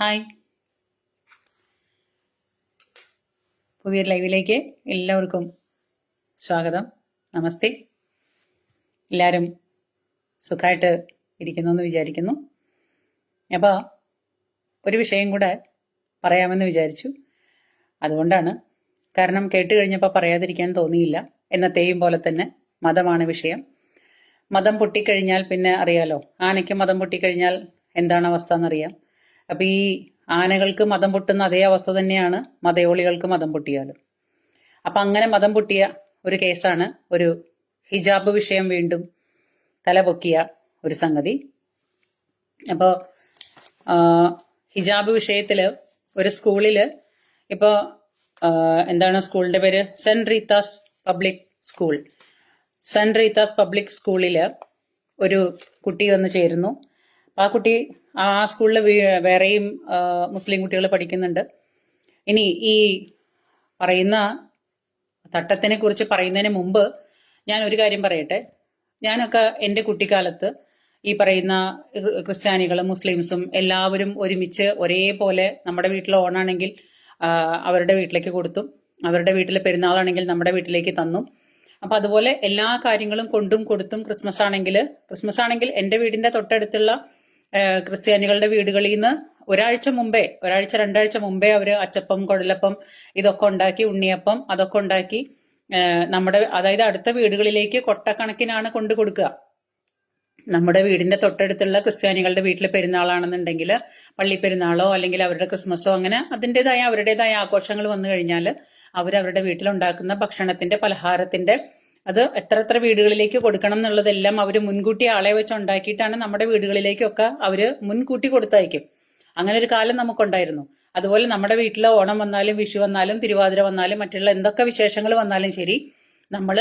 Hi. പുതിയ ലൈവിലേക്ക് എല്ലാവർക്കും സ്വാഗതം. നമസ്തേ. എല്ലാവരും സുഖമായിട്ട് ഇരിക്കുന്നു എന്ന് വിചാരിക്കുന്നു. അപ്പോൾ ഒരു വിഷയം കൂടെ പറയാമെന്ന് വിചാരിച്ചു. അതുകൊണ്ടാണ് കാരണം കേട്ട് കഴിഞ്ഞപ്പോൾ പറയാതിരിക്കാൻ തോന്നിയില്ല. എന്നത്തെയും പോലെ തന്നെ മതമാണ് വിഷയം. മതം പൊട്ടിക്കഴിഞ്ഞാൽ പിന്നെ അറിയാലോ. ആനയ്ക്ക് മതം പൊട്ടിക്കഴിഞ്ഞാൽ എന്താണ് അവസ്ഥ എന്നറിയാം. അപ്പൊ ഈ ആനകൾക്ക് മതം പൊട്ടുന്ന അതേ അവസ്ഥ തന്നെയാണ് മതയോളികൾക്ക് മതം പൊട്ടിയാലും. അപ്പൊ അങ്ങനെ മതം പൊട്ടിയ ഒരു കേസാണ് ഒരു ഹിജാബ് വിഷയം വീണ്ടും തലപൊക്കിയ ഒരു സംഗതി. അപ്പോൾ ഹിജാബ് വിഷയത്തിൽ ഒരു സ്കൂളിൽ ഇപ്പോ എന്താണ് സ്കൂളിന്റെ പേര്? Saint Rita's public school. Saint Rita's public സ്കൂളിൽ ഒരു കുട്ടി വന്ന് ചേരുന്നു. ആ കുട്ടി ആ സ്കൂളിൽ വേറെയും മുസ്ലിം കുട്ടികൾ പഠിക്കുന്നുണ്ട്. ഇനി ഈ പറയുന്ന തട്ടത്തിനെ കുറിച്ച് പറയുന്നതിന് മുമ്പ് ഞാൻ ഒരു കാര്യം പറയട്ടെ. ഞാനൊക്കെ എന്റെ കുട്ടിക്കാലത്ത് ഈ പറയുന്ന ക്രിസ്ത്യാനികളും മുസ്ലിംസും എല്ലാവരും ഒരുമിച്ച് ഒരേപോലെ നമ്മുടെ വീട്ടിൽ ഓണാണെങ്കിൽ അവരുടെ വീട്ടിലേക്ക് കൊടുത്തും അവരുടെ വീട്ടിലെ പെരുന്നാളാണെങ്കിൽ നമ്മുടെ വീട്ടിലേക്ക് തന്നു. അപ്പൊ അതുപോലെ എല്ലാ കാര്യങ്ങളും കൊണ്ടും കൊടുത്തും ക്രിസ്മസ് ആണെങ്കിൽ ക്രിസ്മസ് ആണെങ്കിൽ എന്റെ വീടിന്റെ തൊട്ടടുത്തുള്ള ക്രിസ്ത്യാനികളുടെ വീടുകളിൽ നിന്ന് ഒരാഴ്ച മുമ്പേ ഒരാഴ്ച രണ്ടാഴ്ച മുമ്പേ അവർ അച്ചപ്പം കുഴലപ്പം ഇതൊക്കെ ഉണ്ടാക്കി ഉണ്ണിയപ്പം അതൊക്കെ ഉണ്ടാക്കി നമ്മുടെ അതായത് അടുത്ത വീടുകളിലേക്ക് കൊട്ടക്കണക്കിനാണ് കൊണ്ടു കൊടുക്കുക. നമ്മുടെ വീടിന്റെ തൊട്ടടുത്തുള്ള ക്രിസ്ത്യാനികളുടെ വീട്ടിൽ പെരുന്നാളാണെന്നുണ്ടെങ്കിൽ പള്ളി പെരുന്നാളോ അല്ലെങ്കിൽ അവരുടെ ക്രിസ്മസോ അങ്ങനെ അതിന്റെതായ അവരുടേതായ ആഘോഷങ്ങൾ വന്നു കഴിഞ്ഞാൽ അവരവരുടെ വീട്ടിലുണ്ടാക്കുന്ന ഭക്ഷണത്തിന്റെ പലഹാരത്തിന്റെ അത് എത്ര എത്ര വീടുകളിലേക്ക് കൊടുക്കണം എന്നുള്ളതെല്ലാം അവർ മുൻകൂട്ടി ആളെ വെച്ച് ഉണ്ടാക്കിയിട്ടാണ് നമ്മുടെ വീടുകളിലേക്കൊക്കെ അവർ മുൻകൂട്ടി കൊടുത്തയക്കും. അങ്ങനെ ഒരു കാലം നമുക്കുണ്ടായിരുന്നു. അതുപോലെ നമ്മുടെ വീട്ടിലെ ഓണം വന്നാലും വിഷു വന്നാലും തിരുവാതിര വന്നാലും മറ്റുള്ള എന്തൊക്കെ വിശേഷങ്ങൾ വന്നാലും ശരി നമ്മൾ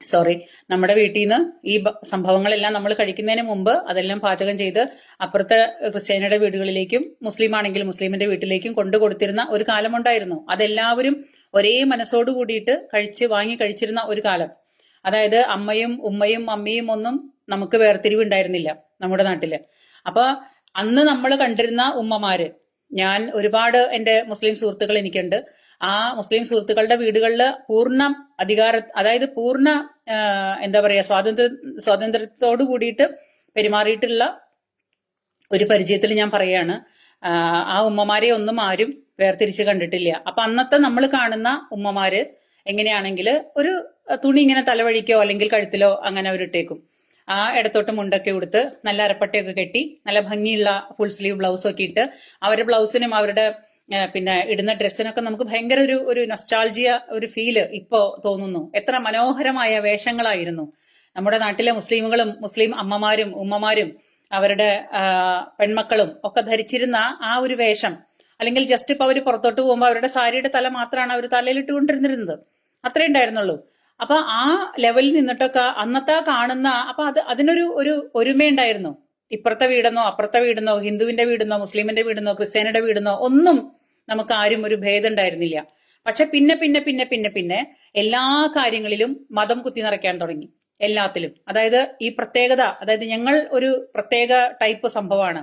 സോറി നമ്മുടെ വീട്ടിൽ നിന്ന് ഈ സംഭവങ്ങളെല്ലാം നമ്മൾ കഴിക്കുന്നതിന് മുമ്പ് അതെല്ലാം പാചകം ചെയ്ത് അപ്പുറത്തെ ക്രിസ്ത്യാനിയുടെ വീടുകളിലേക്കും മുസ്ലിം ആണെങ്കിൽ മുസ്ലിമിന്റെ വീട്ടിലേക്കും കൊണ്ടു കൊടുത്തിരുന്ന ഒരു കാലമുണ്ടായിരുന്നു അതെല്ലാവരും ഒരേ മനസ്സോട് കൂടിയിട്ട് കഴിച്ച് വാങ്ങി കഴിച്ചിരുന്ന ഒരു കാലം. അതായത് അമ്മയും ഉമ്മയും അമ്മയും ഒന്നും നമുക്ക് വേർതിരിവുണ്ടായിരുന്നില്ല നമ്മുടെ നാട്ടിൽ. അപ്പൊ അന്ന് നമ്മൾ കണ്ടിരുന്ന ഉമ്മമാര് ഞാൻ ഒരുപാട് എന്റെ മുസ്ലിം സുഹൃത്തുക്കൾ എനിക്കുണ്ട്. ആ മുസ്ലിം സുഹൃത്തുക്കളുടെ വീടുകളിൽ പൂർണ അധികാര അതായത് പൂർണ എന്താ പറയാ സ്വാതന്ത്ര്യ സ്വാതന്ത്ര്യത്തോട് കൂടിയിട്ട് പെരുമാറിയിട്ടുള്ള ഒരു പരിചയത്തിൽ ഞാൻ പറയാണ് ആ, ഉമ്മമാരെ ഒന്നും ആരും വേർതിരിച്ച് കണ്ടിട്ടില്ല. അപ്പൊ അന്നത്തെ നമ്മൾ കാണുന്ന ഉമ്മമാര് എങ്ങനെയാണെങ്കിൽ ഒരു തുണി ഇങ്ങനെ തലവഴിക്കോ അല്ലെങ്കിൽ കഴുത്തിലോ അങ്ങനെ അവരിട്ടേക്കും ആ ഇടത്തോട്ട് മുണ്ടൊക്കെ ഉടുത്ത് നല്ല അരപ്പട്ടയൊക്കെ കെട്ടി നല്ല ഭംഗിയുള്ള ഫുൾ സ്ലീവ് ബ്ലൗസ് ഒക്കെ ഇട്ട് അവരുടെ ബ്ലൗസിനും അവരുടെ പിന്നെ ഇടുന്ന ഡ്രസ്സിനൊക്കെ നമുക്ക് ഭയങ്കര ഒരു ഒരു നൊസ്റ്റാൾജിയ ഒരു ഫീൽ ഇപ്പോ തോന്നുന്നു. എത്ര മനോഹരമായ വേഷങ്ങളായിരുന്നു. നമ്മുടെ നാട്ടിലെ മുസ്ലിമുകളും മുസ്ലിം അമ്മമാരും ഉമ്മമാരും അവരുടെ പെൺമക്കളും ഒക്കെ ധരിച്ചിരുന്ന ആ ഒരു വേഷം. അല്ലെങ്കിൽ ജസ്റ്റ് ഇപ്പൊ അവർ പുറത്തോട്ട് പോകുമ്പോൾ അവരുടെ സാരിയുടെ തല മാത്രമാണ് അവർ തലയിലിട്ട് കൊണ്ടിരുന്നിരുന്നത് അത്രേ ഉണ്ടായിരുന്നുള്ളൂ. അപ്പൊ ആ ലെവലിൽ നിന്നിട്ടൊക്കെ അന്നത്തെ കാണുന്ന അപ്പൊ അത് അതിനൊരു ഒരു ഒരുമയുണ്ടായിരുന്നു ഇപ്പുറത്തെ വീടെന്നോ അപ്പുറത്തെ വീടെന്നോ ഹിന്ദുവിന്റെ വീടെന്നോ മുസ്ലിമിന്റെ വീടെന്നോ ക്രിസ്ത്യാനിയുടെ വീടെന്നോ ഒന്നും നമുക്ക് ആരും ഒരു ഭേദം ഉണ്ടായിരുന്നില്ല പക്ഷെ പിന്നെ പിന്നെ പിന്നെ പിന്നെ പിന്നെ എല്ലാ കാര്യങ്ങളിലും മതം കുത്തി നിറയ്ക്കാൻ തുടങ്ങി. എല്ലാത്തിലും. അതായത് ഈ പ്രത്യേകത അതായത് ഞങ്ങൾ ഒരു പ്രത്യേക ടൈപ്പ് സംഭവമാണ്.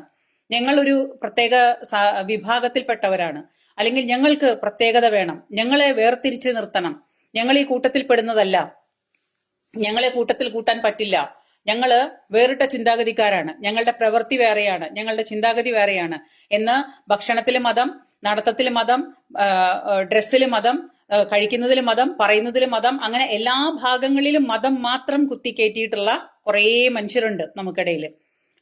ഞങ്ങൾ ഒരു പ്രത്യേക വിഭാഗത്തിൽപ്പെട്ടവരാണ്. അല്ലെങ്കിൽ ഞങ്ങൾക്ക് പ്രത്യേകത വേണം. ഞങ്ങളെ വേർതിരിച്ച് നിർത്തണം. ഞങ്ങൾ ഈ കൂട്ടത്തിൽ പെടുന്നതല്ല. ഞങ്ങളെ കൂട്ടത്തിൽ കൂട്ടാൻ പറ്റില്ല. ഞങ്ങൾ വേറിട്ട ചിന്താഗതിക്കാരാണ്. ഞങ്ങളുടെ പ്രവൃത്തി വേറെയാണ്. ഞങ്ങളുടെ ചിന്താഗതി വേറെയാണ്. എന്ന് ഭക്ഷണത്തിലെ മതം നടത്തത്തിൽ മതം ഡ്രസ്സിൽ മതം കഴിക്കുന്നതിൽ മതം പറയുന്നതിൽ മതം അങ്ങനെ എല്ലാ ഭാഗങ്ങളിലും മതം മാത്രം കുത്തിക്കയറ്റിയിട്ടുള്ള കുറേ മനുഷ്യരുണ്ട് നമുക്കിടയിൽ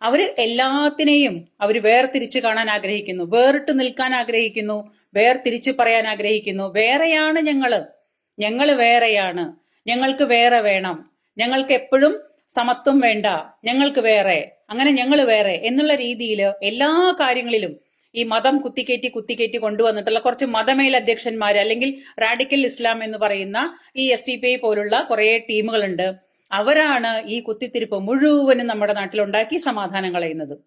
അവർ എല്ലാത്തിനെയും അവർ വേർതിരിച്ച് കാണാൻ ആഗ്രഹിക്കുന്നു വേറിട്ട് നിൽക്കാൻ ആഗ്രഹിക്കുന്നു വേർതിരിച്ച് പറയാൻ ആഗ്രഹിക്കുന്നു. വേറെയാണ് ഞങ്ങൾ. ഞങ്ങൾ വേറെയാണ്. ഞങ്ങൾക്ക് വേറെ വേണം. ഞങ്ങൾക്ക് എപ്പോഴും സമത്വം വേണ്ട. ഞങ്ങൾക്ക് വേറെ. അങ്ങനെ ഞങ്ങൾ വേറെ എന്നുള്ള രീതിയിൽ എല്ലാ കാര്യങ്ങളിലും ഈ മതം കുത്തിക്കയറ്റി കുത്തിക്കയറ്റി കൊണ്ടുവന്നിട്ടുള്ള കുറച്ച് മതമേൽ മതമേലധ്യക്ഷന്മാർ അല്ലെങ്കിൽ റാഡിക്കൽ ഇസ്ലാം എന്ന് പറയുന്ന ഈ എസ് ടി പി ഐ പോലുള്ള കുറെ ടീമുകളുണ്ട്. അവരാണ് ഈ കുത്തിത്തിരിപ്പ് മുഴുവനും നമ്മുടെ നാട്ടിലുണ്ടാക്കി സമാധാനം കളയുന്നത്.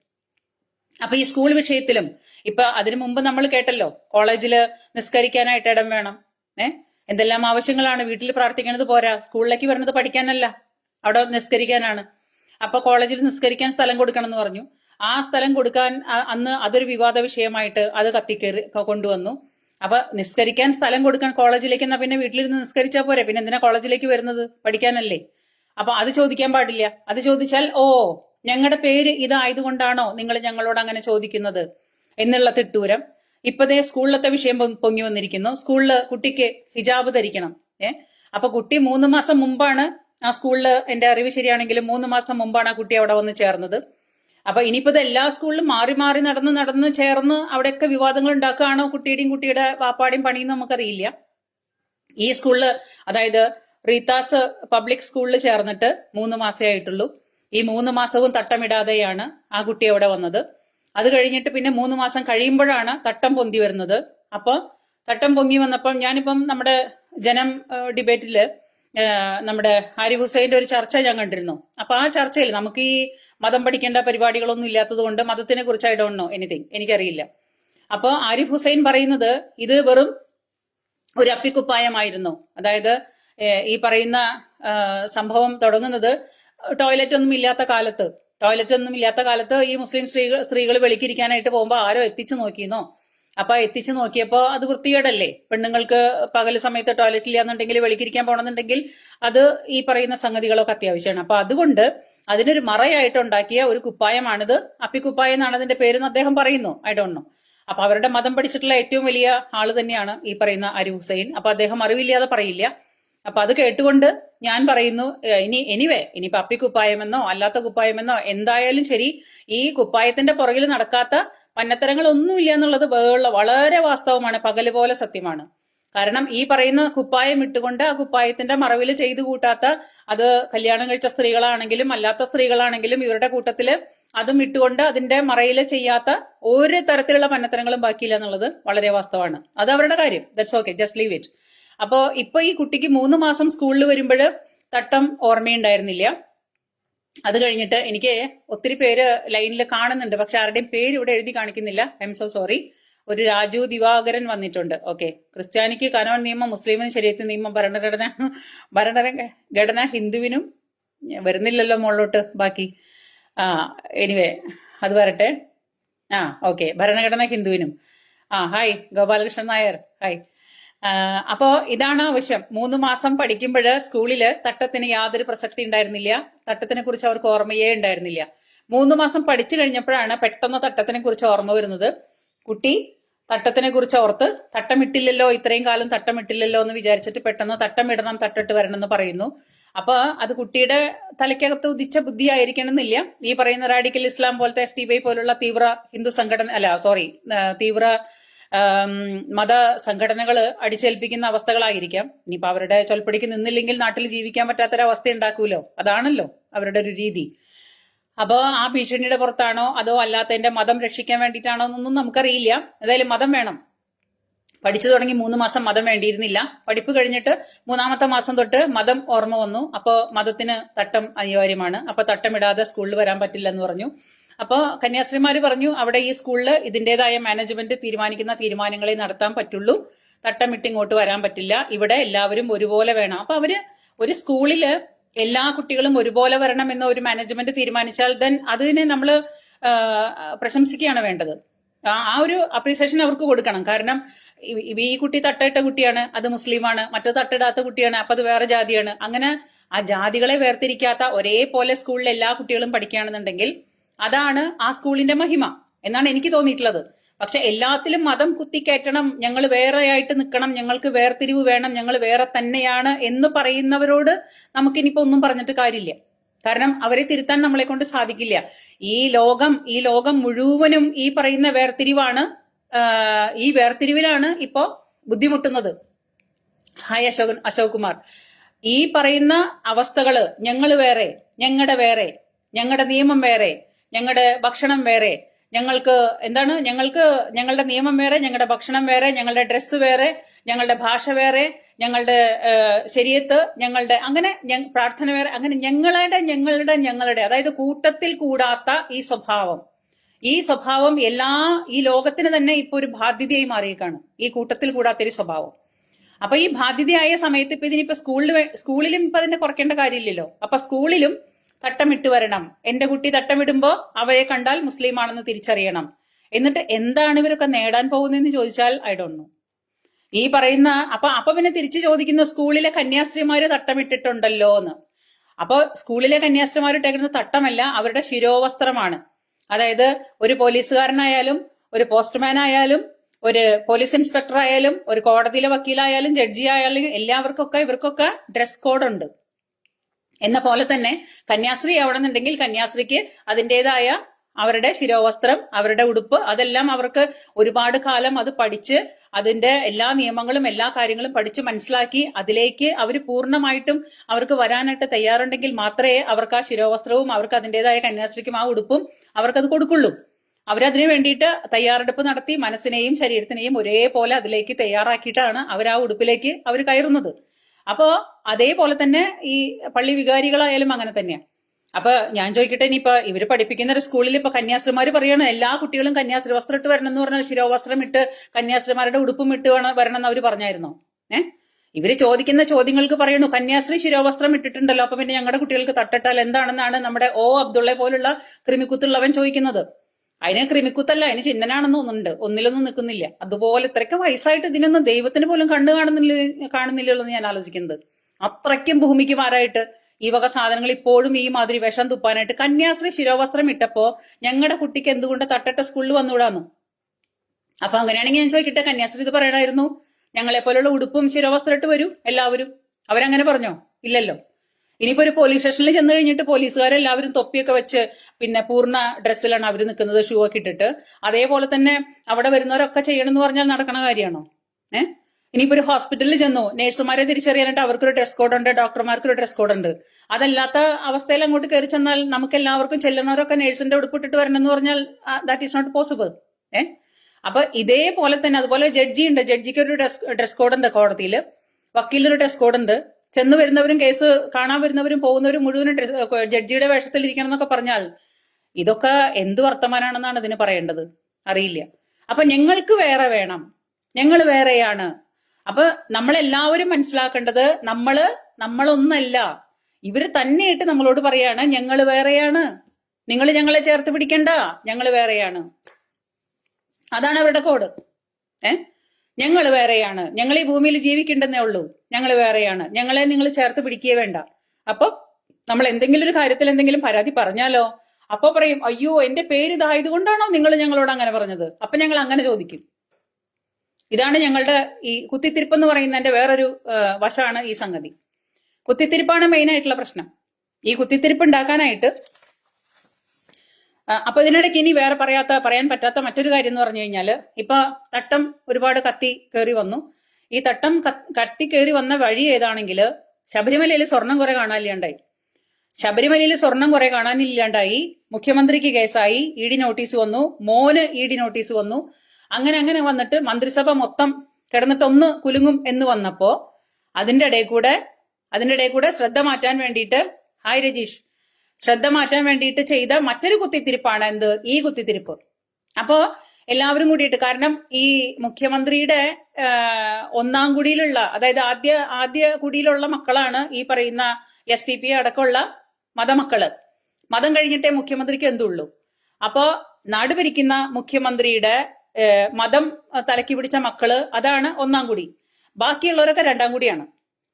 അപ്പൊ ഈ സ്കൂൾ വിഷയത്തിലും ഇപ്പൊ അതിനു മുമ്പ് നമ്മൾ കേട്ടല്ലോ കോളേജിൽ നിസ്കരിക്കാനായിട്ട് ഇടം വേണം. ഏ? എന്തെല്ലാം ആവശ്യങ്ങളാണ് വീട്ടിൽ പ്രാർത്ഥിക്കണത് പോരാ സ്കൂളിലേക്ക് വരുന്നത് പഠിക്കാനല്ല അവിടെ നിസ്കരിക്കാനാണ്. അപ്പൊ കോളേജിൽ നിസ്കരിക്കാൻ സ്ഥലം കൊടുക്കണം എന്ന് പറഞ്ഞു. ആ സ്ഥലം കൊടുക്കാൻ അന്ന് അതൊരു വിവാദ വിഷയമായിട്ട് അത് കത്തിക്കേറി കൊണ്ടുവന്നു. അപ്പൊ നിസ്കരിക്കാൻ സ്ഥലം കൊടുക്കാൻ കോളേജിലേക്ക് എന്നാ പിന്നെ വീട്ടിലിരുന്ന് നിസ്കരിച്ചാ പോരെ? പിന്നെ എന്തിനാ കോളേജിലേക്ക് വരുന്നത്? പഠിക്കാനല്ലേ? അപ്പൊ അത് ചോദിക്കാൻ പാടില്ല. അത് ചോദിച്ചാൽ ഓ ഞങ്ങളുടെ പേര് ഇതായതുകൊണ്ടാണോ നിങ്ങൾ ഞങ്ങളോട് അങ്ങനെ ചോദിക്കുന്നത്? എന്നുള്ള തിട്ടൂരം. ഇപ്പതേ സ്കൂളിലത്തെ വിഷയം പൊങ്ങി വന്നിരിക്കുന്നു. സ്കൂളിൽ കുട്ടിക്ക് ഹിജാബ് ധരിക്കണം. ഏ? അപ്പൊ കുട്ടി മൂന്ന് മാസം മുമ്പാണ് ആ സ്കൂളിൽ എന്റെ അറിവ് ശരിയാണെങ്കിൽ മൂന്ന് മാസം മുമ്പാണ് ആ കുട്ടി അവിടെ വന്ന് ചേർന്നത്. അപ്പൊ ഇനിയിപ്പോ എല്ലാ സ്കൂളിലും മാറി മാറി നടന്ന് നടന്ന് ചേർന്ന് അവിടെയൊക്കെ വിവാദങ്ങൾ ഉണ്ടാക്കുകയാണോ കുട്ടിയുടെയും കുട്ടിയുടെ വാപ്പാടെയും പണിയെന്ന് നമുക്കറിയില്ല. ഈ സ്കൂളിൽ അതായത് റീതാസ് പബ്ലിക് സ്കൂളിൽ ചേർന്നിട്ട് മൂന്ന് മാസേ ആയിട്ടുള്ളൂ. ഈ മൂന്ന് മാസവും തട്ടമിടാതെയാണ് ആ കുട്ടി അവിടെ വന്നത്. അത് കഴിഞ്ഞിട്ട് പിന്നെ മൂന്ന് മാസം കഴിയുമ്പോഴാണ് തട്ടം പൊന്തി വരുന്നത്. അപ്പൊ തട്ടം പൊങ്ങി വന്നപ്പം ഞാനിപ്പം നമ്മുടെ ജനം ഡിബേറ്റിൽ നമ്മുടെ ആരിഫ് ഹുസൈന്റെ ഒരു ചർച്ച ഞാൻ കണ്ടിരുന്നു. അപ്പൊ ആ ചർച്ചയിൽ നമുക്ക് ഈ മതം പഠിക്കേണ്ട പരിപാടികളൊന്നും ഇല്ലാത്തത് കൊണ്ട് മതത്തിനെ കുറിച്ച് ഐ ഡോണ്ട് നോ എനിത്തിങ് എനിക്കറിയില്ല. അപ്പൊ ആരിഫ് ഹുസൈൻ പറയുന്നത് ഇത് വെറും ഒരു അപ്പിക്കുപ്പായമായിരുന്നു. അതായത് ഈ പറയുന്ന സംഭവം തുടങ്ങുന്നത് ടോയ്ലറ്റ് ഒന്നും ഇല്ലാത്ത കാലത്ത്. ടോയ്ലറ്റ് ഒന്നും ഇല്ലാത്ത കാലത്ത് ഈ മുസ്ലിം സ്ത്രീകൾ സ്ത്രീകൾ വെളിക്കിരിക്കാനായിട്ട് പോകുമ്പോൾ ആരോ എത്തിച്ചു നോക്കിയെന്നോ? അപ്പൊ എത്തിച്ചു നോക്കിയപ്പോ അത് വൃത്തികേടല്ലേ? പെണ്ണുങ്ങൾക്ക് പകൽ സമയത്ത് ടോയ്ലറ്റ് ഇല്ലാന്നുണ്ടെങ്കിൽ വെളിക്കിരിക്കാൻ പോകണമെന്നുണ്ടെങ്കിൽ അത് ഈ പറയുന്ന സംഗതികളൊക്കെ അത്യാവശ്യമാണ്. അപ്പൊ അതുകൊണ്ട് അതിനൊരു മറയായിട്ട് ഉണ്ടാക്കിയ ഒരു കുപ്പായമാണിത്. അപ്പിക്കുപ്പായം എന്നാണ് അതിന്റെ പേരെന്ന് അദ്ദേഹം പറയുന്നു. ഐ ഡോണ്ട് നോ അപ്പൊ അവരുടെ മതം പഠിച്ചിട്ടുള്ള ഏറ്റവും വലിയ ആൾ തന്നെയാണ് ഈ പറയുന്ന അരി ഹുസൈൻ. അപ്പൊ അദ്ദേഹം അറിവില്ലാതെ പറയില്ല. അപ്പൊ അത് കേട്ടുകൊണ്ട് ഞാൻ പറയുന്നു ഇനി എനിവേ ഇനി പപ്പി കുപ്പായമെന്നോ അല്ലാത്ത കുപ്പായമെന്നോ എന്തായാലും ശരി ഈ കുപ്പായത്തിന്റെ പുറകിൽ നടക്കാത്ത പന്നത്തരങ്ങളൊന്നുമില്ല എന്നുള്ളത് വേറെ വളരെ വാസ്തവമാണ് പകൽ പോലെ സത്യമാണ്. കാരണം ഈ പറയുന്ന കുപ്പായം ഇട്ടുകൊണ്ട് ആ കുപ്പായത്തിന്റെ മറവിൽ ചെയ്തു കൂട്ടാത്ത അത് കല്യാണം കഴിച്ച സ്ത്രീകളാണെങ്കിലും അല്ലാത്ത സ്ത്രീകളാണെങ്കിലും ഇവരുടെ കൂട്ടത്തിൽ അതും ഇട്ടുകൊണ്ട് അതിന്റെ മറയിൽ ചെയ്യാത്ത ഒരു തരത്തിലുള്ള പന്നത്തരങ്ങളും ബാക്കിയില്ല എന്നുള്ളത് വളരെ വാസ്തവമാണ്. അത് അവരുടെ കാര്യം. That's okay just leave it അപ്പോ ഇപ്പൊ ഈ കുട്ടിക്ക് മൂന്ന് മാസം സ്കൂളിൽ വരുമ്പോൾ തട്ടം ഓർമ്മയുണ്ടായിരുന്നില്ല. അത് കഴിഞ്ഞിട്ട് എനിക്ക് ഒത്തിരി പേര് ലൈനിൽ കാണുന്നുണ്ട് പക്ഷെ ആരുടെയും പേര് ഇവിടെ എഴുതി കാണിക്കുന്നില്ല. ഐ എം സോ സോറി ഒരു രാജു ദിവാകരൻ വന്നിട്ടുണ്ട്. ഓക്കെ ക്രിസ്ത്യാനിക്ക് കനോൺ നിയമം മുസ്ലിമിന് ശരീരത്തിൽ നിയമം ഭരണഘടന ഭരണഘടന ഹിന്ദുവിനും വരുന്നില്ലല്ലോ മുകളിലോട്ട് ബാക്കി. ആ എനിവേ അത് വരട്ടെ. ആ ഓക്കെ ഭരണഘടന ഹിന്ദുവിനും. ആ ഹായ് ഗോപാലകൃഷ്ണൻ നായർ. ഹായ് ആ, അപ്പോ ഇതാണ് ആവശ്യം. മൂന്ന് മാസം പഠിക്കുമ്പോൾ സ്കൂളിൽ തട്ടത്തിന് യാതൊരു പ്രസക്തി ഉണ്ടായിരുന്നില്ല. തട്ടത്തിനെ കുറിച്ച് അവർക്ക് ഓർമ്മയേ ഉണ്ടായിരുന്നില്ല. മൂന്ന് മാസം പഠിച്ചു കഴിഞ്ഞപ്പോഴാണ് പെട്ടെന്ന് തട്ടത്തിനെ കുറിച്ച് ഓർമ്മ വരുന്നത്. കുട്ടി തട്ടത്തിനെ കുറിച്ച് ഓർത്ത് തട്ടമിട്ടില്ലല്ലോ ഇത്രയും കാലം തട്ടമിട്ടില്ലല്ലോ എന്ന് വിചാരിച്ചിട്ട് പെട്ടെന്ന് തട്ടമിടണം തട്ടിട്ട് വരണം എന്ന് പറയുന്നു. അപ്പൊ അത് കുട്ടിയുടെ തലയ്ക്കകത്ത് ഉദിച്ച ബുദ്ധി ആയിരിക്കണമെന്നില്ല. ഈ പറയുന്ന റാഡിക്കൽ ഇസ്ലാം പോലത്തെ എസ് ടി ബൈ പോലുള്ള തീവ്ര ഹിന്ദു സംഘടന അല്ല സോറി തീവ്ര മത സംഘടനകൾ അടിച്ചേൽപ്പിക്കുന്ന അവസ്ഥകളായിരിക്കാം. ഇനിയിപ്പോ അവരുടെ ചൊൽപ്പടിക്ക് നിന്നില്ലെങ്കിൽ നാട്ടിൽ ജീവിക്കാൻ പറ്റാത്തൊരവസ്ഥ ഉണ്ടാക്കൂലോ അതാണല്ലോ അവരുടെ ഒരു രീതി. അപ്പോൾ ആ ഭീഷണിയുടെ പുറത്താണോ അതോ അല്ലാത്തതിന്റെ മതം രക്ഷിക്കാൻ വേണ്ടിയിട്ടാണോ എന്നൊന്നും നമുക്കറിയില്ല. ഏതായാലും മതം വേണം. പഠിച്ചു തുടങ്ങി മൂന്ന് മാസം മതം വേണ്ടിയിരുന്നില്ല. പഠിപ്പ് കഴിഞ്ഞിട്ട് മൂന്നാമത്തെ മാസം തൊട്ട് മതം ഓർമ്മ വന്നു. അപ്പോ മതത്തിന് തട്ടം അനിവാര്യമാണ്. അപ്പൊ തട്ടമിടാതെ സ്കൂളിൽ വരാൻ പറ്റില്ല എന്ന് പറഞ്ഞു. അപ്പോ കന്യാസ്ത്രീമാര് പറഞ്ഞു അവിടെ ഈ സ്കൂളിൽ ഇതിന്റേതായ മാനേജ്മെന്റ് തീരുമാനിക്കുന്ന തീരുമാനങ്ങളെ നടത്താൻ പറ്റുള്ളൂ. തട്ടമിട്ട് ഇങ്ങോട്ട് വരാൻ പറ്റില്ല. ഇവിടെ എല്ലാവരും ഒരുപോലെ വേണം. അപ്പൊ അവർ ഒരു സ്കൂളിൽ എല്ലാ കുട്ടികളും ഒരുപോലെ വരണം എന്ന ഒരു മാനേജ്മെന്റ് തീരുമാനിച്ചാൽ ദെൻ അതിനെ നമ്മൾ പ്രശംസിക്കുകയാണ് വേണ്ടത്. ആ ഒരു അപ്രീസിയേഷൻ അവർക്ക് കൊടുക്കണം. കാരണം ഈ- കുട്ടി തട്ടയിട്ട കുട്ടിയാണ് അത് മുസ്ലിമാണ്. മറ്റു തട്ടിടാത്ത കുട്ടിയാണ് അപ്പൊ അത് വേറെ ജാതിയാണ്. അങ്ങനെ ആ ജാതികളെ വേർതിരിക്കാത്ത ഒരേപോലെ സ്കൂളിൽ എല്ലാ കുട്ടികളും പഠിക്കുകയാണെന്നുണ്ടെങ്കിൽ അതാണ് ആ സ്കൂളിന്റെ മഹിമ എന്നാണ് എനിക്ക് തോന്നിയിട്ടുള്ളത്. പക്ഷെ എല്ലാത്തിലും മതം കുത്തിക്കയറ്റണം ഞങ്ങൾ വേറെയായിട്ട് നിൽക്കണം ഞങ്ങൾക്ക് വേർതിരിവ് വേണം ഞങ്ങൾ വേറെ തന്നെയാണ് എന്ന് പറയുന്നവരോട് നമുക്കിനിപ്പോ ഒന്നും പറഞ്ഞിട്ട് കാര്യമില്ല. കാരണം അവരെ തിരുത്താൻ നമ്മളെ കൊണ്ട് സാധിക്കില്ല. ഈ ലോകം ഈ ലോകം മുഴുവനും ഈ പറയുന്ന വേർതിരിവാണ് ഈ വേർതിരിവിലാണ് ഇപ്പോ ബുദ്ധിമുട്ടുന്നത്. ഹായ് അശോകൻ അശോക് കുമാർ. ഈ പറയുന്ന അവസ്ഥകൾ ഞങ്ങൾ വേറെ ഞങ്ങളുടെ വേറെ ഞങ്ങളുടെ നിയമം വേറെ ഞങ്ങളുടെ ഭക്ഷണം വേറെ. ഞങ്ങൾക്ക് എന്താണ്? ഞങ്ങൾക്ക് ഞങ്ങളുടെ നിയമം വേറെ ഞങ്ങളുടെ ഭക്ഷണം വേറെ ഞങ്ങളുടെ ഡ്രസ്സ് വേറെ ഞങ്ങളുടെ ഭാഷ വേറെ ഞങ്ങളുടെ ശരീരത്ത് ഞങ്ങളുടെ അങ്ങനെ പ്രാർത്ഥന വേറെ അങ്ങനെ ഞങ്ങളുടെ ഞങ്ങളുടെ ഞങ്ങളുടെ അതായത് കൂട്ടത്തിൽ കൂടാത്ത ഈ സ്വഭാവം. ഈ സ്വഭാവം എല്ലാ ഈ ലോകത്തിന് തന്നെ ഇപ്പൊ ഒരു ബാധ്യതയായി മാറിയേക്കാണ്. ഈ കൂട്ടത്തിൽ കൂടാത്ത ഒരു സ്വഭാവം. അപ്പൊ ഈ ബാധ്യതയായ സമയത്ത് ഇപ്പൊ ഇതിനിപ്പോ സ്കൂളിൽ സ്കൂളിലും ഇപ്പൊ അതിനെ കുറയ്ക്കേണ്ട കാര്യമില്ലല്ലോ. അപ്പൊ സ്കൂളിലും തട്ടമിട്ട് വരണം. എന്റെ കുട്ടി തട്ടമിടുമ്പോ അവരെ കണ്ടാൽ മുസ്ലിം ആണെന്ന് തിരിച്ചറിയണം. എന്നിട്ട് എന്താണ് ഇവരൊക്കെ നേടാൻ പോകുന്നതെന്ന് ചോദിച്ചാൽ ഐ ഡോണ്ട് നോ ഈ പറയുന്ന അപ്പൊ അപ്പൊ പിന്നെ തിരിച്ചു ചോദിക്കുന്ന സ്കൂളിലെ കന്യാസ്ത്രീമാര് തട്ടമിട്ടിട്ടുണ്ടല്ലോ എന്ന് അപ്പൊ സ്കൂളിലെ കന്യാസ്ത്രീമാർ ഇട്ടേക്കുന്ന തട്ടമല്ല അവരുടെ ശിരോവസ്ത്രമാണ്. അതായത് ഒരു പോലീസുകാരനായാലും ഒരു പോസ്റ്റ്മാൻ ആയാലും ഒരു പോലീസ് ഇൻസ്പെക്ടർ ആയാലും ഒരു കോടതിയിലെ വക്കീലായാലും ജഡ്ജി ആയാലും എല്ലാവർക്കൊക്കെ ഇവർക്കൊക്കെ ഡ്രസ് കോഡ് ഉണ്ട് എന്ന പോലെ തന്നെ കന്യാസ്ത്രീ ആവണമെന്നുണ്ടെങ്കിൽ കന്യാസ്ത്രീക്ക് അതിന്റെതായ അവരുടെ ശിരോവസ്ത്രം അവരുടെ ഉടുപ്പ് അതെല്ലാം അവർക്ക് ഒരുപാട് കാലം അത് പഠിച്ച് അതിന്റെ എല്ലാ നിയമങ്ങളും എല്ലാ കാര്യങ്ങളും പഠിച്ച് മനസ്സിലാക്കി അതിലേക്ക് അവർ പൂർണമായിട്ടും അവർക്ക് വരാനായിട്ട് തയ്യാറുണ്ടെങ്കിൽ മാത്രമേ അവർക്ക് ആ ശിരോവസ്ത്രവും അവർക്ക് അതിന്റെതായ കന്യാസ്ത്രീക്കും ആ ഉടുപ്പും അവർക്കത് കൊടുക്കുള്ളൂ. അവരതിനു വേണ്ടിയിട്ട് തയ്യാറെടുപ്പ് നടത്തി മനസ്സിനെയും ശരീരത്തിനെയും ഒരേപോലെ അതിലേക്ക് തയ്യാറാക്കിയിട്ടാണ് അവർ ആ ഉടുപ്പിലേക്ക് അവർ കയറുന്നത്. അപ്പോ അതേപോലെ തന്നെ ഈ പള്ളി വികാരികളായാലും അങ്ങനെ തന്നെയാ. അപ്പൊ ഞാൻ ചോദിക്കട്ടെ ഇനിയിപ്പോ ഇവർ പഠിപ്പിക്കുന്ന ഒരു സ്കൂളിൽ ഇപ്പൊ കന്യാസ്ത്രീമാര് പറയണം എല്ലാ കുട്ടികളും കന്യാസ്ത്രീ വസ്ത്രം ഇട്ട് വരണം എന്ന് പറഞ്ഞാൽ ശിരോവസ്ത്രം ഇട്ട് കന്യാസ്ത്രീമാരുടെ ഉടുപ്പും ഇട്ട് വേണം വരണം എന്ന് അവർ പറഞ്ഞായിരുന്നോ? ഏഹ് ഇവർ ചോദിക്കുന്ന ചോദ്യങ്ങൾക്ക് പറയണു കന്യാസ്ത്രീ ശിരോവസ്ത്രം ഇട്ടിട്ടുണ്ടല്ലോ അപ്പൊ പിന്നെ ഞങ്ങളുടെ കുട്ടികൾക്ക് തട്ടിട്ടാൽ എന്താണെന്നാണ് നമ്മുടെ ഓ അബ്ദുള്ള പോലുള്ള ക്രിമിക്കുത്തുള്ളവൻ ചോദിക്കുന്നത്. അതിന് ക്രിമിക്കുത്തല്ല അതിന് ചിഹ്നനാണെന്ന് തോന്നുന്നുണ്ട്. ഒന്നിലൊന്നും നിൽക്കുന്നില്ല. അതുപോലെ ഇത്രയ്ക്ക് വയസ്സായിട്ട് ഇതിനൊന്നും ദൈവത്തിന് പോലും കണ്ണു കാണുന്നില്ല കാണുന്നില്ലല്ലോ എന്ന് ഞാൻ ആലോചിക്കുന്നത്. അത്രയ്ക്കും ഭൂമിക്ക് മാറായിട്ട് ഈ വക സാധനങ്ങൾ ഇപ്പോഴും ഈ മാതിരി വിഷം തുപ്പാനായിട്ട് കന്യാസ്ത്രീ ശിരോവസ്ത്രം ഇട്ടപ്പോ ഞങ്ങളുടെ കുട്ടിക്ക് എന്തുകൊണ്ട് തട്ടട്ട സ്കൂളിൽ വന്നുകൂടാന്നു അപ്പൊ അങ്ങനെയാണെങ്കിൽ ഞാൻ ചോദിക്കട്ടെ കന്യാസ്ത്രീ ഇത് പറയണമായിരുന്നു ഞങ്ങളെ പോലുള്ള ഉടുപ്പും ശിരോവസ്ത്രം ഇട്ട് വരും എല്ലാവരും? അവരങ്ങനെ പറഞ്ഞോ? ഇല്ലല്ലോ. ഇനിയിപ്പോ ഒരു പോലീസ് സ്റ്റേഷനിൽ ചെന്ന് കഴിഞ്ഞിട്ട് പോലീസുകാരെല്ലാവരും തൊപ്പിയൊക്കെ വെച്ച് പിന്നെ പൂർണ ഡ്രസ്സിലാണ് അവർ നിൽക്കുന്നത് ഷൂ ഒക്കെ ഇട്ടിട്ട്. അതേപോലെ തന്നെ അവിടെ വരുന്നവരൊക്കെ ചെയ്യണം എന്ന് പറഞ്ഞാൽ നടക്കണ കാര്യമാണോ? ഏഹ് ഇനിയിപ്പോ ഒരു ഹോസ്പിറ്റലിൽ ചെന്നു. നഴ്സുമാരെ തിരിച്ചറിയാനായിട്ട് അവർക്കൊരു ഡ്രസ് കോഡ് ഉണ്ട് ഡോക്ടർമാർക്കൊരു ഡ്രസ് കോഡ് ഉണ്ട്. അതല്ലാത്ത അവസ്ഥയിൽ അങ്ങോട്ട് കയറി ചെന്നാൽ നമുക്ക് എല്ലാവർക്കും ചെല്ലുന്നവരൊക്കെ നഴ്സിന്റെ ഉടുപ്പിട്ടിട്ട് വരണം എന്ന് പറഞ്ഞാൽ ദാറ്റ് ഈസ് നോട്ട് പോസിബിൾ ഏ? അപ്പൊ ഇതേപോലെ തന്നെ അതുപോലെ ജഡ്ജി ഉണ്ട് ജഡ്ജിക്ക് ഒരു ഡ്രസ് ഡ്രസ് കോഡ് ഉണ്ട് കോടതിയിൽ വക്കീലിനൊരു ഡ്രസ് കോഡ് ഉണ്ട്. ചെന്ന് വരുന്നവരും കേസ് കാണാൻ വരുന്നവരും പോകുന്നവരും ഡ്രസ് ജഡ്ജിയുടെ വേഷത്തിൽ ഇരിക്കണം എന്നൊക്കെ പറഞ്ഞാൽ ഇതൊക്കെ എന്ത് വർത്തമാനാണെന്നാണ് ഇതിന് പറയേണ്ടത്? അറിയില്ല. അപ്പൊ ഞങ്ങൾക്ക് വേറെ വേണം. ഞങ്ങൾ വേറെയാണ്. അപ്പൊ നമ്മളെല്ലാവരും മനസ്സിലാക്കേണ്ടത് നമ്മൾ നമ്മളൊന്നല്ല. ഇവർ തന്നെയിട്ട് നമ്മളോട് പറയാണ് ഞങ്ങൾ വേറെയാണ്. നിങ്ങൾ ഞങ്ങളെ ചേർത്ത് പിടിക്കണ്ട ഞങ്ങൾ വേറെയാണ്. അതാണ് അവരുടെ കോഡ്. ഏ? ഞങ്ങൾ വേറെയാണ്. ഞങ്ങൾ ഈ ഭൂമിയിൽ ജീവിക്കേണ്ടെന്നേ ഉള്ളൂ. ഞങ്ങൾ വേറെയാണ്. ഞങ്ങളെ നിങ്ങൾ ചേർത്ത് പിടിക്കുകയേ വേണ്ട. അപ്പൊ നമ്മൾ എന്തെങ്കിലും ഒരു കാര്യത്തിൽ എന്തെങ്കിലും പരാതി പറഞ്ഞാലോ? അപ്പൊ പറയും അയ്യോ എന്റെ പേര് ഇതായതുകൊണ്ടാണോ നിങ്ങൾ ഞങ്ങളോട് അങ്ങനെ പറഞ്ഞത്? അപ്പൊ ഞങ്ങൾ അങ്ങനെ ചോദിക്കും. ഇതാണ് ഞങ്ങളുടെ ഈ കുത്തിത്തിരിപ്പ് എന്ന് പറയുന്നതിന്റെ വേറൊരു വശമാണ് ഈ സംഗതി. കുത്തിത്തിരിപ്പാണ് മെയിൻ ആയിട്ടുള്ള പ്രശ്നം. ഈ കുത്തിത്തിരിപ്പ് ഉണ്ടാക്കാനായിട്ട് അപ്പൊ ഇതിനിടയ്ക്ക് ഇനി വേറെ പറയാത്ത പറയാൻ പറ്റാത്ത മറ്റൊരു കാര്യം എന്ന് പറഞ്ഞു കഴിഞ്ഞാൽ ഇപ്പൊ തട്ടം ഒരുപാട് കത്തി കയറി വന്നു. ഈ തട്ടം കത്തി കയറി വന്ന വഴി ഏതാണെങ്കിൽ ശബരിമലയിൽ സ്വർണം കുറെ കാണാനില്ലാണ്ടായി. ശബരിമലയിൽ സ്വർണം കുറെ കാണാനില്ലാണ്ടായി. മുഖ്യമന്ത്രിക്ക് കേസായി ഇ ഡി നോട്ടീസ് വന്നു മോന് ഇ ഡി നോട്ടീസ് വന്നു. അങ്ങനെ അങ്ങനെ വന്നിട്ട് മന്ത്രിസഭ മൊത്തം കിടന്നിട്ട് ഒന്ന് കുലുങ്ങും എന്ന് വന്നപ്പോ അതിന്റെ ഇടയിൽ കൂടെ അതിന്റെ ഇടയിൽ കൂടെ ശ്രദ്ധ മാറ്റാൻ വേണ്ടിയിട്ട് ഹായ് രജീഷ് ശ്രദ്ധ മാറ്റാൻ വേണ്ടിയിട്ട് ചെയ്ത മറ്റൊരു കുത്തിത്തിരിപ്പാണ് എന്ത്? ഈ കുത്തിത്തിരിപ്പ്. അപ്പോ എല്ലാവരും കൂടിയിട്ട് കാരണം ഈ മുഖ്യമന്ത്രിയുടെ ഒന്നാം കുടിയിലുള്ള അതായത് ആദ്യ ആദ്യ കുടിയിലുള്ള മക്കളാണ് ഈ പറയുന്ന എസ് ടി പി അടക്കമുള്ള മതമക്കൾ. മതം കഴിഞ്ഞിട്ടേ മുഖ്യമന്ത്രിക്ക് എന്തുള്ളൂ? അപ്പോ നാട് ഭരിക്കുന്ന മുഖ്യമന്ത്രിയുടെ മതം തലക്കി പിടിച്ച മക്കൾ അതാണ് ഒന്നാം കുടി. ബാക്കിയുള്ളവരൊക്കെ രണ്ടാം കുടിയാണ്.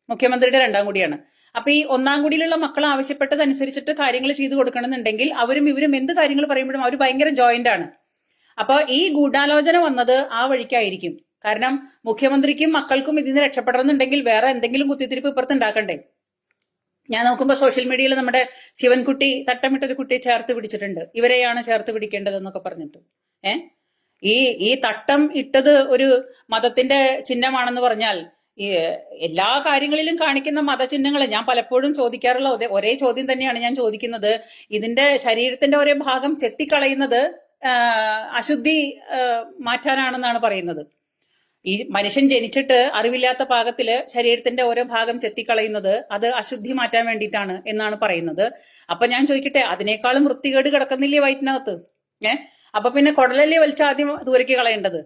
മുഖ്യമന്ത്രിയുടെ രണ്ടാം കുടിയാണ്. അപ്പൊ ഈ ഒന്നാം കുടിയിലുള്ള മക്കൾ ആവശ്യപ്പെട്ടതനുസരിച്ചിട്ട് കാര്യങ്ങൾ ചെയ്തു കൊടുക്കണമെന്നുണ്ടെങ്കിൽ അവരും ഇവരും എന്ത് കാര്യങ്ങൾ പറയുമ്പോഴും അവർ ഭയങ്കര ജോയിന്റ് ആണ്. അപ്പൊ ഈ ഗൂഢാലോചന വന്നത് ആ വഴിക്കായിരിക്കും. കാരണം മുഖ്യമന്ത്രിക്കും മക്കൾക്കും ഇതിന് രക്ഷപ്പെടണമെന്നുണ്ടെങ്കിൽ വേറെ എന്തെങ്കിലും കുത്തിത്തിരിപ്പ് ഇപ്പുറത്ത് ഉണ്ടാക്കണ്ടേ? ഞാൻ നോക്കുമ്പോൾ സോഷ്യൽ മീഡിയയിൽ നമ്മുടെ ശിവൻകുട്ടി തട്ടമിട്ടൊരു കുട്ടിയെ ചേർത്ത് പിടിച്ചിട്ടുണ്ട്. ഇവരെയാണ് ചേർത്ത് പിടിക്കേണ്ടതെന്നൊക്കെ പറഞ്ഞിട്ട്. ഏഹ് ഈ ഈ തട്ടം ഇട്ടത് ഒരു മതത്തിന്റെ ചിഹ്നമാണെന്ന് പറഞ്ഞാൽ ഈ എല്ലാ കാര്യങ്ങളിലും കാണിക്കുന്ന മതചിഹ്നങ്ങൾ ഞാൻ പലപ്പോഴും ചോദിക്കാറുള്ള ഒരേ ചോദ്യം തന്നെയാണ് ഞാൻ ചോദിക്കുന്നത്. ഇതിന്റെ ശരീരത്തിന്റെ ഒരേ ഭാഗം ചെത്തിക്കളയുന്നത് അശുദ്ധി മാറ്റാനാണെന്നാണ് പറയുന്നത്. ഈ മനുഷ്യൻ ജനിച്ചിട്ട് അറിവില്ലാത്ത പാകത്തിൽ ശരീരത്തിന്റെ ഓരോ ഭാഗം ചെത്തിക്കളയുന്നത് അത് അശുദ്ധി മാറ്റാൻ വേണ്ടിയിട്ടാണ് എന്നാണ് പറയുന്നത്. അപ്പൊ ഞാൻ ചോദിക്കട്ടെ അതിനേക്കാളും വൃത്തികേട് കിടക്കുന്നില്ലേ വയറ്റിനകത്ത്? ഏഹ് അപ്പൊ പിന്നെ കുടലല്ലേ വലിച്ചാദ്യം ദൂരേക്ക് കളയേണ്ടത്?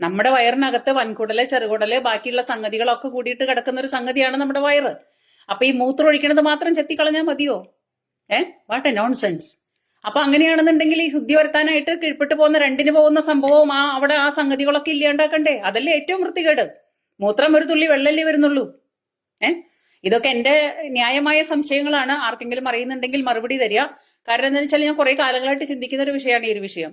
നമ്മുടെ വയറിനകത്ത് വൻകുടൽ ചെറുകുടൽ ബാക്കിയുള്ള സംഗതികളൊക്കെ കൂടിയിട്ട് കിടക്കുന്ന ഒരു സംഗതിയാണ് നമ്മുടെ വയറ്. അപ്പൊ ഈ മൂത്രം ഒഴിക്കണത് മാത്രം ചെത്തിക്കളഞ്ഞാൽ മതിയോ? ഏ? വാട്ട് എ നോൺസെൻസ് അപ്പൊ അങ്ങനെയാണെന്നുണ്ടെങ്കിൽ ഈ ശുദ്ധി വരുത്താനായിട്ട് കീഴ്പ്പെട്ട് പോകുന്ന രണ്ടിന് പോകുന്ന സംഭവം ആ അവിടെ ആ സംഗതികളൊക്കെ ഇല്ലാണ്ടാക്കണ്ടേ അതല്ലേ ഏറ്റവും വൃത്തികേട്. മൂത്രം ഒരു തുള്ളി വെള്ളല്ലേ വരുന്നുള്ളൂ. ഏ? ഇതൊക്കെ എന്റെ ന്യായമായ സംശയങ്ങളാണ്. ആർക്കെങ്കിലും അറിയുന്നുണ്ടെങ്കിൽ മറുപടി തരിക. കാരണം എന്താണെന്ന് വെച്ചാൽ ഞാൻ കുറെ കാലങ്ങളായിട്ട് ചിന്തിക്കുന്ന ഒരു വിഷയമാണ് ഈ ഒരു വിഷയം.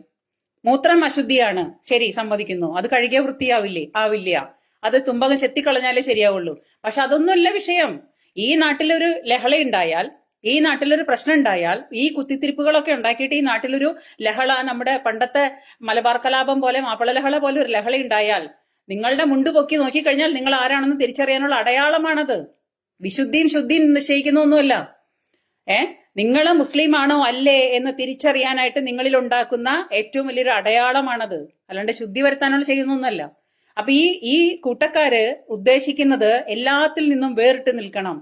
മൂത്രം അശുദ്ധിയാണ്. ശരി സമ്മതിക്കുന്നു. അത് കഴുകിയ വൃത്തിയാവില്ലേ? ആവില്ല. അത് തുമ്പകം ചെത്തിക്കളഞ്ഞാലേ ശരിയാവുള്ളൂ. പക്ഷെ അതൊന്നുമല്ല വിഷയം. ഈ നാട്ടിലൊരു ലഹള ഉണ്ടായാൽ ഈ നാട്ടിലൊരു പ്രശ്നം ഉണ്ടായാൽ ഈ കുത്തിത്തിരിപ്പുകളൊക്കെ ഉണ്ടാക്കിയിട്ട് ഈ നാട്ടിലൊരു ലഹള നമ്മുടെ പണ്ടത്തെ മലബാർ കലാപം പോലെ മാപ്പിള ലഹള പോലെ ഒരു ലഹള ഉണ്ടായാൽ നിങ്ങളുടെ മുണ്ട് പൊക്കി നോക്കിക്കഴിഞ്ഞാൽ നിങ്ങൾ ആരാണെന്ന് തിരിച്ചറിയാനുള്ള അടയാളമാണത്. വിശുദ്ധിയും ശുദ്ധിയും നിശ്ചയിക്കുന്നൊന്നുമല്ല ഏ? നിങ്ങൾ മുസ്ലിം ആണോ അല്ലേ എന്ന് തിരിച്ചറിയാനായിട്ട് നിങ്ങളിൽ ഉണ്ടാക്കുന്ന ഏറ്റവും വലിയൊരു അടയാളമാണത്. അല്ലാണ്ട് ശുദ്ധി വരുത്താനുള്ള ചെയ്യുന്നൊന്നല്ല അപ്പൊ ഈ ഈ കൂട്ടക്കാര് ഉദ്ദേശിക്കുന്നത് എല്ലാത്തിൽ നിന്നും വേറിട്ട് നിൽക്കണം.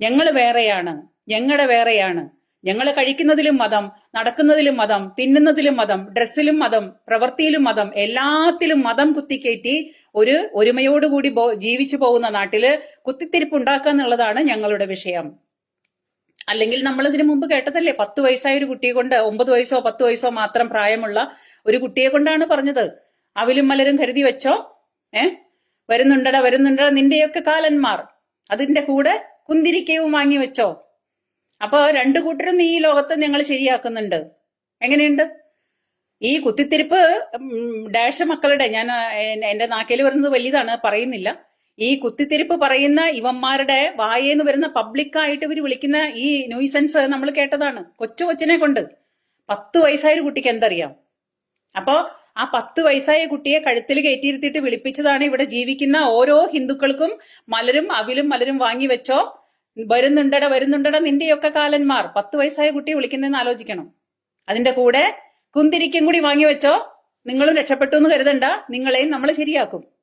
ഞങ്ങൾ വേറെയാണ്. ഞങ്ങളുടെ വേറെയാണ്. ഞങ്ങൾ കഴിക്കുന്നതിലും മതം നടക്കുന്നതിലും മതം തിന്നുന്നതിലും മതം ഡ്രസ്സിലും മതം പ്രവൃത്തിയിലും മതം എല്ലാത്തിലും മതം കുത്തിക്കയറ്റി ഒരു ഒരുമയോടുകൂടി ജീവിച്ചു പോകുന്ന നാട്ടിൽ കുത്തിത്തിരിപ്പ് ഉണ്ടാക്കുക എന്നുള്ളതാണ് ഞങ്ങളുടെ വിഷയം. അല്ലെങ്കിൽ നമ്മൾ ഇതിനു മുമ്പ് കേട്ടതല്ലേ പത്ത് വയസ്സായ ഒരു കുട്ടിയെ കൊണ്ട് ഒമ്പത് വയസ്സോ പത്ത് വയസ്സോ മാത്രം പ്രായമുള്ള ഒരു കുട്ടിയെ കൊണ്ടാണ് പറഞ്ഞത്. അവിലും മലരും കരുതി വെച്ചോ? ഏ? വരുന്നുണ്ടട വരുന്നുണ്ടട നിന്റെയൊക്കെ കാലന്മാർ. അതിന്റെ കൂടെ കുന്തിരിക്കയും വാങ്ങി വെച്ചോ? അപ്പൊ രണ്ടു കൂട്ടരും ഈ ലോകത്ത് ഞങ്ങൾ ശരിയാക്കുന്നുണ്ട്. എങ്ങനെയുണ്ട്? ഈ കുത്തിത്തിരിപ്പ് ഡാഷ് മക്കളുടെ ഞാൻ എന്റെ നാക്കേൽ വരുന്നത് വലിയതാണ് പറയുന്നില്ല. ഈ കുത്തിത്തിരിപ്പ് പറയുന്ന ഇവന്മാരുടെ വായേന്ന് വരുന്ന പബ്ലിക്കായിട്ട് ഇവർ വിളിക്കുന്ന ഈ ന്യൂസൻസ് നമ്മൾ കേട്ടതാണ്. കൊച്ചു കൊച്ചിനെ കൊണ്ട്. പത്ത് വയസ്സായ ഒരു കുട്ടിക്ക് എന്തറിയാം? അപ്പോ ആ പത്ത് വയസ്സായ കുട്ടിയെ കഴുത്തിൽ കയറ്റിയിരുത്തിയിട്ട് വിളിപ്പിച്ചതാണ് ഇവിടെ ജീവിക്കുന്ന ഓരോ ഹിന്ദുക്കൾക്കും മലരും അവിലും മലരും വാങ്ങി വെച്ചോ? വരുന്നുണ്ടട വരുന്നുണ്ടട നിന്റെയൊക്കെ കാലന്മാർ. പത്ത് വയസ്സായ കുട്ടിയെ വിളിക്കുന്നതെന്ന് ആലോചിക്കണം. അതിന്റെ കൂടെ കുന്തിരിക്കും കൂടി വാങ്ങി വെച്ചോ? നിങ്ങളും രക്ഷപ്പെട്ടു എന്ന് കരുതണ്ട. നിങ്ങളെയും നമ്മൾ ശരിയാക്കും.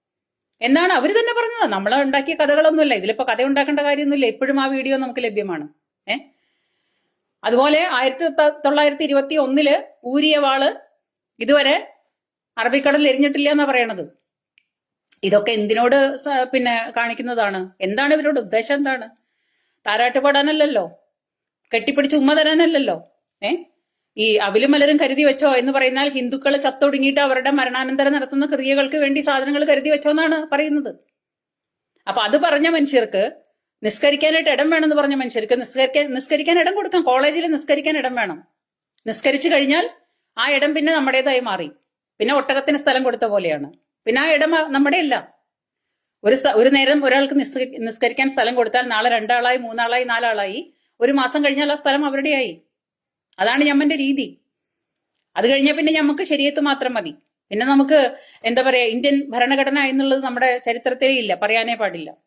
എന്നാണ് അവർ തന്നെ പറഞ്ഞത്. നമ്മൾ ഉണ്ടാക്കിയ കഥകളൊന്നുമില്ല. ഇതിലിപ്പോ കഥ ഉണ്ടാക്കേണ്ട കാര്യമൊന്നുമില്ല. എപ്പോഴും ആ വീഡിയോ നമുക്ക് ലഭ്യമാണ്. ഏ? അതുപോലെ ആയിരത്തി തൊള്ളായിരത്തി ഇരുപത്തി ഒന്നിൽ ഊരിയ വാൾ ഇതുവരെ അറബിക്കടലിൽ എരിഞ്ഞിട്ടില്ല എന്നാ പറയണത്. ഇതൊക്കെ എന്തിനോട് പിന്നെ കാണിക്കുന്നതാണ്? എന്താണ് ഇവരുടെ ഉദ്ദേശം എന്താണ്? താരാട്ട് പാടാനല്ലല്ലോ? കെട്ടിപ്പിടിച്ച് ഉമ്മ തരാനല്ലല്ലോ? ഏ? ഈ അവിലും മലരും കരുതി വെച്ചോ എന്ന് പറയുന്നാൽ ഹിന്ദുക്കൾ ചത്തൊടുങ്ങിയിട്ട് അവരുടെ മരണാനന്തരം നടത്തുന്ന ക്രിയകൾക്ക് വേണ്ടി സാധനങ്ങൾ കരുതി വെച്ചോ എന്നാണ് പറയുന്നത്. അപ്പൊ അത് പറഞ്ഞ മനുഷ്യർക്ക് നിസ്കരിക്കാനായിട്ട് ഇടം വേണമെന്ന് പറഞ്ഞ മനുഷ്യർക്ക് നിസ്കരിക്കാൻ നിസ്കരിക്കാൻ ഇടം കൊടുക്കാം. കോളേജിൽ നിസ്കരിക്കാൻ ഇടം വേണം. നിസ്കരിച്ചു കഴിഞ്ഞാൽ ആ ഇടം പിന്നെ നമ്മുടേതായി മാറി. പിന്നെ ഒട്ടകത്തിന് സ്ഥലം കൊടുത്ത പോലെയാണ്. പിന്നെ ആ ഇടം നമ്മുടെ അല്ല ഒരു ഒരു നേരം ഒരാൾക്ക് നിസ്ക- നിസ്കരിക്കാൻ സ്ഥലം കൊടുത്താൽ നാളെ രണ്ടാളായി മൂന്നാളായി നാലാളായി ഒരു മാസം കഴിഞ്ഞാൽ ആ സ്ഥലം അവരുടെയായി. അതാണ് ഞമ്മന്റെ രീതി. അത് കഴിഞ്ഞാൽ പിന്നെ ഞമ്മക്ക് ശരീരത്ത് മാത്രം മതി. പിന്നെ നമുക്ക് എന്താ പറയാ ഇന്ത്യൻ ഭരണഘടന എന്നുള്ളത് നമ്മുടെ ചരിത്രത്തിലേ ഇല്ല പറയാനേ പാടില്ല.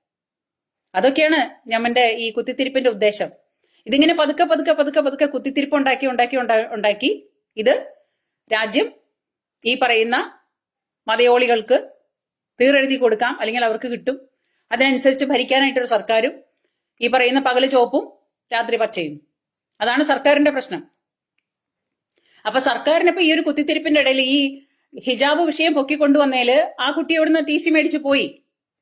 അതൊക്കെയാണ് ഞമ്മന്റെ ഈ കുത്തിത്തിരിപ്പിന്റെ ഉദ്ദേശം. ഇതിങ്ങനെ പതുക്കെ പതുക്കെ പതുക്കെ പതുക്കെ കുത്തിത്തിരിപ്പ് ഉണ്ടാക്കി ഉണ്ടാക്കി ഉണ്ടാ- ഉണ്ടാക്കി ഇത് രാജ്യം ഈ പറയുന്ന മതയോളികൾക്ക് തീറെഴുതി കൊടുക്കാം അല്ലെങ്കിൽ അവർക്ക് കിട്ടും. അതിനനുസരിച്ച് ഭരിക്കാനായിട്ടൊരു സർക്കാരും ഈ പറയുന്ന പകൽ ചോപ്പും രാത്രി പച്ചയും. അതാണ് സർക്കാരിന്റെ പ്രശ്നം. അപ്പൊ സർക്കാരിന് ഇപ്പൊ ഈ ഒരു കുത്തിത്തിരിപ്പിന്റെ ഇടയിൽ ഈ ഹിജാബ് വിഷയം പൊക്കിക്കൊണ്ടുവന്നേൽ ആ കുട്ടി അവിടുന്ന് ടി സി മേടിച്ച് പോയി?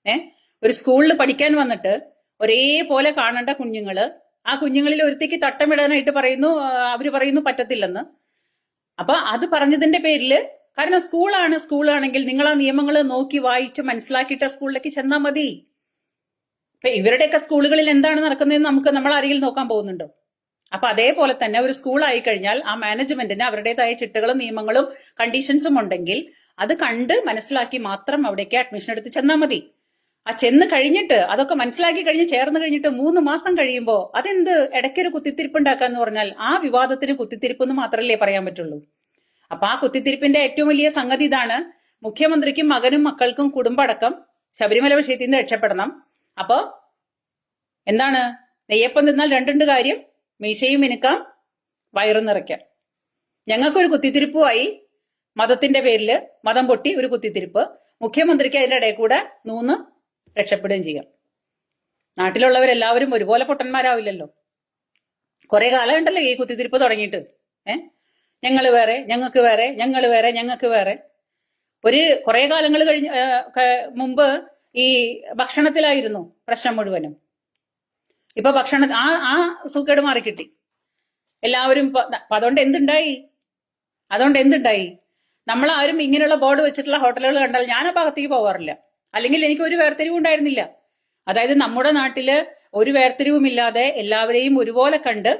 ഏ? ഒരു സ്കൂളിൽ പഠിക്കാൻ വന്നിട്ട് ഒരേപോലെ കാണേണ്ട കുഞ്ഞുങ്ങൾ. ആ കുഞ്ഞുങ്ങളിൽ ഒരുത്തേക്ക് തട്ടമിടാനായിട്ട് പറയുന്നു അവർ പറയുന്നു പറ്റത്തില്ലെന്ന്. അപ്പൊ അത് പറഞ്ഞതിന്റെ പേരിൽ കാരണം സ്കൂളാണ് സ്കൂളാണെങ്കിൽ നിങ്ങൾ ആ നിയമങ്ങൾ നോക്കി വായിച്ച് മനസ്സിലാക്കിയിട്ട് സ്കൂളിലേക്ക് ചെന്നാൽ മതി. ഇപ്പൊ ഇവരുടെയൊക്കെ സ്കൂളുകളിൽ എന്താണ് നടക്കുന്നതെന്ന് നമുക്ക് നമ്മൾ ആരെങ്കിലും നോക്കാൻ പോകുന്നുണ്ടോ? അപ്പൊ അതേപോലെ തന്നെ ഒരു സ്കൂൾ ആയി കഴിഞ്ഞാൽ ആ മാനേജ്മെന്റിന് അവരുടേതായ ചിട്ടകളും നിയമങ്ങളും കണ്ടീഷൻസും ഉണ്ടെങ്കിൽ അത് കണ്ട് മനസ്സിലാക്കി മാത്രം അവിടേക്ക് അഡ്മിഷൻ എടുത്ത് ചെന്നാൽ മതി. ആ ചെന്ന് കഴിഞ്ഞിട്ട് അതൊക്കെ മനസ്സിലാക്കി കഴിഞ്ഞ് ചേർന്ന് കഴിഞ്ഞിട്ട് മൂന്ന് മാസം കഴിയുമ്പോൾ അതെന്ത് ഇടയ്ക്കൊരു കുത്തിത്തിരിപ്പ് ഉണ്ടാക്കാന്ന് പറഞ്ഞാൽ ആ വിവാദത്തിന് കുത്തിത്തിരിപ്പ് എന്ന് മാത്രമല്ലേ പറയാൻ പറ്റുള്ളൂ. അപ്പൊ ആ കുത്തിത്തിരിപ്പിന്റെ ഏറ്റവും വലിയ സംഗതി ഇതാണ്. മുഖ്യമന്ത്രിക്കും മകനും മക്കൾക്കും കുടുംബടക്കം ശബരിമല വിഷയത്തിൽ നിന്ന് രക്ഷപ്പെടണം. അപ്പോ എന്താണ്? നെയ്യപ്പം തിന്നാൽ രണ്ടുണ്ട് കാര്യം മീശയും മിനുക്കാം വയറും നിറയ്ക്കാം. ഞങ്ങൾക്കൊരു കുത്തിത്തിരിപ്പുമായി മതത്തിന്റെ പേരിൽ മതം പൊട്ടി ഒരു കുത്തിത്തിരിപ്പ് മുഖ്യമന്ത്രിക്ക് അതിന്റെ ഇടയിൽ കൂടെ നൂന്ന് രക്ഷപ്പെടുകയും ചെയ്യാം. നാട്ടിലുള്ളവരെല്ലാവരും ഒരുപോലെ പൊട്ടന്മാരാവില്ലല്ലോ. കുറെ കാലം ഉണ്ടല്ലോ ഈ കുത്തിത്തിരിപ്പ് തുടങ്ങിയിട്ട്. ഏ? ഞങ്ങൾ വേറെ ഞങ്ങൾക്ക് വേറെ ഞങ്ങൾ വേറെ ഞങ്ങൾക്ക് വേറെ. ഒരു കുറെ കാലങ്ങൾ കഴിഞ്ഞ് മുമ്പ് ഈ ഭക്ഷണത്തിലായിരുന്നു പ്രശ്നം മുഴുവനും. ഇപ്പൊ ഭക്ഷണ ആ ആ സൂക്കേട് മാറിക്കിട്ടി. എല്ലാവരും ഇപ്പൊ അപ്പൊ അതുകൊണ്ട് എന്തുണ്ടായി? അതുകൊണ്ട് എന്തുണ്ടായി? നമ്മൾ ആരും ഇങ്ങനെയുള്ള ബോർഡ് വെച്ചിട്ടുള്ള ഹോട്ടലുകൾ കണ്ടാൽ ഞാൻ ആ ഭാഗത്തേക്ക് പോവാറില്ല. അല്ലെങ്കിൽ എനിക്ക് ഒരു വേർതിരിവും ഉണ്ടായിരുന്നില്ല. അതായത് നമ്മുടെ നാട്ടിൽ ഒരു വേർതിരിവുമില്ലാതെ എല്ലാവരെയും ഒരുപോലെ കണ്ട്